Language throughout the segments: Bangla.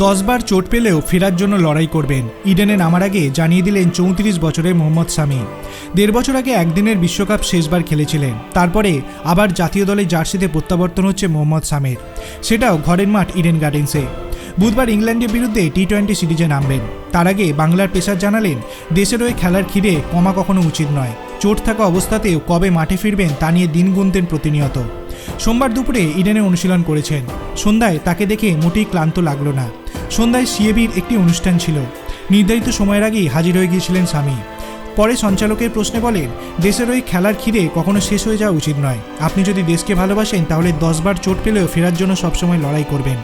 দশবার চোট পেলেও ফেরার জন্য লড়াই করবেন। ইডেনে নামার আগে জানিয়ে দিলেন চৌত্রিশ বছরের মোহাম্মদ সামি দেড় বছর আগে একদিনের বিশ্বকাপ শেষবার খেলেছিলেন। তারপরে আবার জাতীয় দলের জার্সিতে প্রত্যাবর্তন হচ্ছে মোহাম্মদ সামির সেটাও ঘরের মাঠ ইডেন গার্ডেন্সে। বুধবার ইংল্যান্ডের বিরুদ্ধে টি টোয়েন্টি সিরিজে নামবেন। তার আগে বাংলার পেসার জানালেন, দেশের ওই খেলার খিদে কমা কখনো উচিত নয়। চোট থাকা অবস্থাতেও কবে মাঠে ফিরবেন তা নিয়ে দিন গুনতেন প্রতিনিয়ত। সোমবার দুপুরে ইডেনে অনুশীলন করেছেন। সন্ধ্যায় তাকে দেখে মোটেই ক্লান্ত লাগল না। সন্ধ্যায় সিএবির একটি অনুষ্ঠান ছিল। নির্ধারিত সময়ের আগেই হাজির হয়ে গিয়েছিলেন স্বামী। পরে সঞ্চালকের প্রশ্নে বলেন, দেশের ওই খেলার খিদে কখনো শেষ হয়ে যাওয়া উচিত নয়। আপনি যদি দেশকে ভালোবাসেন, তাহলে দশবার চোট পেলেও ফেরার জন্য সবসময় লড়াই করবেন।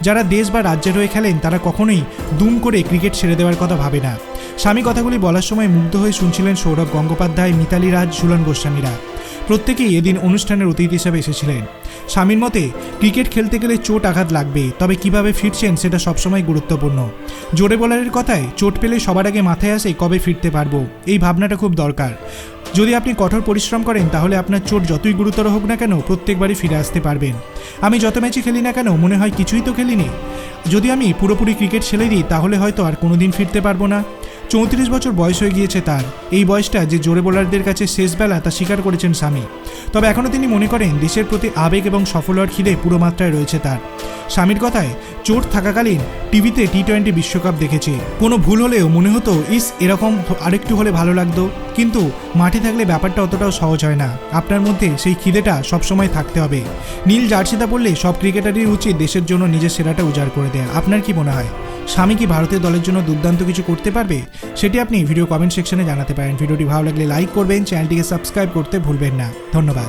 যারা দেশ বা রাজ্যের হয়ে খেলেন, তারা কখনোই দুম করে ক্রিকেট ছেড়ে দেওয়ার কথা ভাবে না। স্বামী কথাগুলি বলার সময় মুগ্ধ হয়ে শুনছিলেন সৌরভ গঙ্গোপাধ্যায়, মিতালি রাজ, ঝুলন গোস্বামীরা। প্রত্যেকেই এদিন অনুষ্ঠানের অতিথি হিসেবে এসেছিলেন। স্বামীর মতে, ক্রিকেট খেলতে গেলে চোট আঘাত লাগবে, তবে কীভাবে ফিরছেন সেটা সবসময় গুরুত্বপূর্ণ। জোরে বলারের কথায়, চোট পেলে সবার আগে মাথায় আসে কবে ফিরতে পারব, এই ভাবনাটা খুব দরকার। যদি আপনি কঠোর পরিশ্রম করেন, তাহলে আপনার চোট যতই গুরুতর হোক না কেন, প্রত্যেকবারই ফিরে আসতে পারবেন। আমি যত ম্যাচই খেলি না কেন, মনে হয় কিছুই তো খেলিনি। যদি আমি পুরোপুরি ক্রিকেট ছেড়ে দিই, তাহলে হয়তো আর কোনোদিন ফিরতে পারব না। চৌত্রিশ বছর বয়স হয়ে গিয়েছে তার। এই বয়সটা যে জোরে বোলারদের কাছে শেষবেলা তা স্বীকার করেছেন স্বামী। তবে এখনও তিনি মনে করেন দেশের প্রতি আবেগ এবং সফল হওয়ার খিদে পুরো মাত্রায় রয়েছে তার। স্বামীর কথায়, চোট থাকাকালীন টিভিতে টি টোয়েন্টি বিশ্বকাপ দেখেছি। কোনো ভুল হলেও মনে হতো, ইস, এরকম আরেকটু হলে ভালো লাগতো। কিন্তু মাঠে থাকলে ব্যাপারটা অতটাও সহজ হয় না। আপনার মধ্যে সেই খিদেটা সবসময় থাকতে হবে। নীল জার্সিটা পড়লে সব ক্রিকেটারই উচিত দেশের জন্য নিজের সেরাটা উজাড় করে দেয়। আপনার কি মনে হয়? স্বামী কি ভারতীয় দলের জন্য দুর্দান্ত কিছু করতে পারবে? সেটি আপনি ভিডিও কমেন্ট সেকশনে জানাতে পারেন। ভিডিওটি ভালো লাগলে লাইক করবেন, চ্যানেলটিকে সাবস্ক্রাইব করতে ভুলবেন না। ধন্যবাদ।